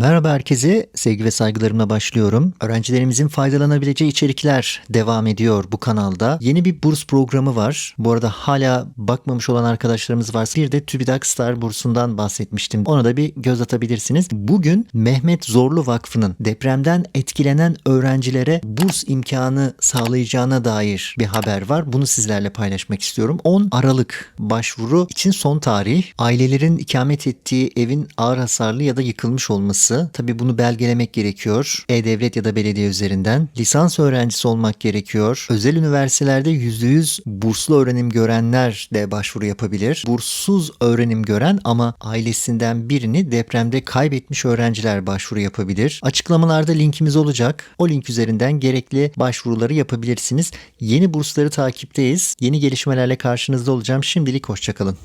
Merhaba herkese, sevgi ve saygılarımla başlıyorum. Öğrencilerimizin faydalanabileceği içerikler devam ediyor bu kanalda. Yeni bir burs programı var. Bu arada hala bakmamış olan arkadaşlarımız varsa bir de TÜBİTAK Star bursundan bahsetmiştim. Ona da bir göz atabilirsiniz. Bugün Mehmet Zorlu Vakfı'nın depremden etkilenen öğrencilere burs imkanı sağlayacağına dair bir haber var. Bunu sizlerle paylaşmak istiyorum. 10 Aralık başvuru için son tarih. Ailelerin ikamet ettiği evin ağır hasarlı ya da yıkılmış olması. Tabii bunu belgelemek gerekiyor. E-Devlet ya da belediye üzerinden. Lisans öğrencisi olmak gerekiyor. Özel üniversitelerde %100 burslu öğrenim görenler de başvuru yapabilir. Burssuz öğrenim gören ama ailesinden birini depremde kaybetmiş öğrenciler başvuru yapabilir. Açıklamalarda linkimiz olacak. O link üzerinden gerekli başvuruları yapabilirsiniz. Yeni bursları takipteyiz. Yeni gelişmelerle karşınızda olacağım. Şimdilik hoşçakalın.